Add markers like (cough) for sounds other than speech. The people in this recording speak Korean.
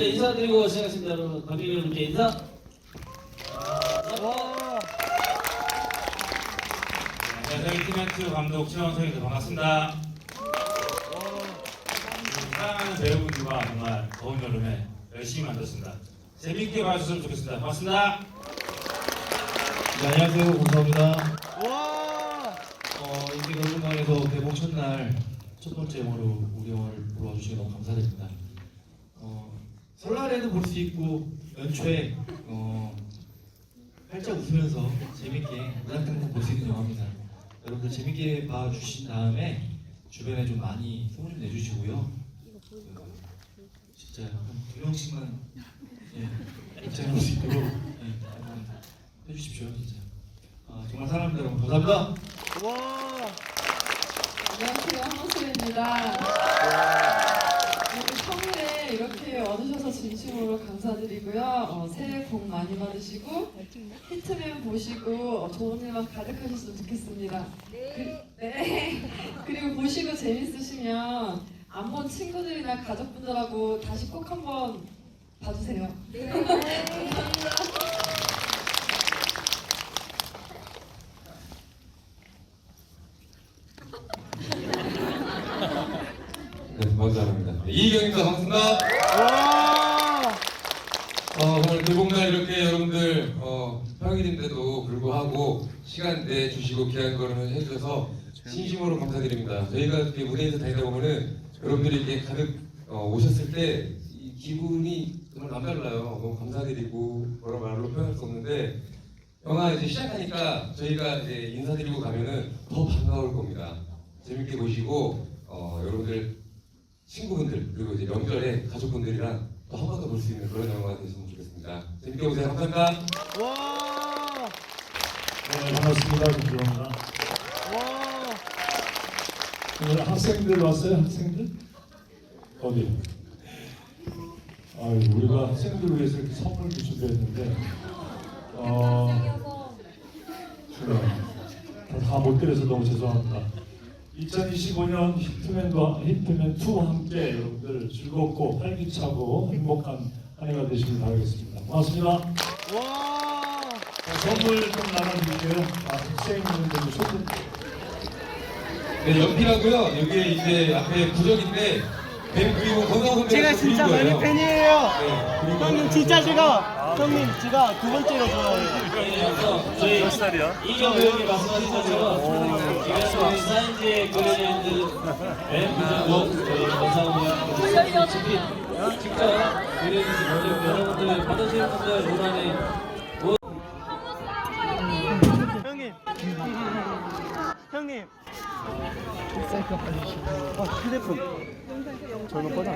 감사드리고 시작하겠습니다. 여러분, 관객 여러분께 인사. 안녕하세요. 이티멘트 감독 최원석입니다. 반갑습니다. 사랑하는 배우분들과 정말 더운 여름에 열심히 만들었습니다. 재밌게 봐주셨으면 좋겠습니다. 반갑습니다. 네, 안녕하세요. 공사입니다. 어, 인기 걸음방에서 개봉 첫날 첫 번째 영화로 우리 영화를 보러 와주시기 너무 감사드립니다. 어, 설날에는 볼 수 있고 연초에 어, 활짝 웃으면서 재밌게 무작정 볼수 있는 영화입니다. 여러분들 재밌게 봐주신 다음에 주변에 좀 많이 소문 좀 내주시고요. 그, 진짜 한두 명씩만 예, 입장해 볼수 있도록 예, 한번 해주십시오 진짜. 아, 정말 사랑합니다 여러분 감사합니다. 안녕하세요, 한호수입니다. 와주셔서 진심으로 감사드리고요. 어, 새해 복 많이 받으시고 히트맨 보시고 어, 좋은 일만 가득하셨으면 좋겠습니다. 네. 네. (laughs) 그리고 보시고 재밌으시면 안 본 친구들이나 가족분들하고 다시 꼭 한번 봐주세요. 네, 감사합니다. (laughs) (laughs) 네, 이희경입니다. 반갑습니다. 어, 오늘 개봉날 이렇게 여러분들 어, 평일인데도 불구하고 시간 내 주시고 귀한 걸음을 해주셔서 진심으로 감사드립니다. 저희가 이렇게 무대에서 다니다 보면은 여러분들이 이렇게 가득 어, 오셨을 때 이 기분이 정말 남달라요. 너무 감사드리고 여러 말로 표현할 수 없는데 영화 이제 시작하니까 저희가 이제 인사드리고 가면은 더 반가울 겁니다. 재밌게 보시고 어, 여러분들 친구분들 그리고 이제 명절에 가족분들이랑 또 한 번 더 볼 수 있는 그런 영화가 됐으면 좋겠습니다. 재밌게 보세요. 감사합니다. 네, 반갑습니다. 김주호입니다. 오늘 학생들 왔어요? 학생들? 어디? 아유, 우리가 학생들 위해서 이렇게 선물도 준비했는데, 어, 그래. 다못 드려서 너무 죄송합니다. 2025년 히트맨과 히트맨 2와 함께 여러분들 즐겁고 활기차고 행복한 한 해가 되시길 바라겠습니다. 고맙습니다. 자, 선물 좀 나눠드릴게요. 아, 학생분들 선물. 네, 연필하고요. 여기에 이제 앞에 부적인데 뱀 그리고 건강 선배 제가 진짜 많이 팬이에요. 네, 그리고 형님 진짜 제가 형님 제가 두 번째로 좋아해요. 그래서 저희 이경 배우님 말씀하신 것처럼 사인지에 그려져 있는 맨 부분도 저희 사인지 직접 그려주신 거죠. 여러분들 받으시는 분들 문안에 형님. 형님. 셀카 받으시고. 아 휴대폰. 절로 꺼져.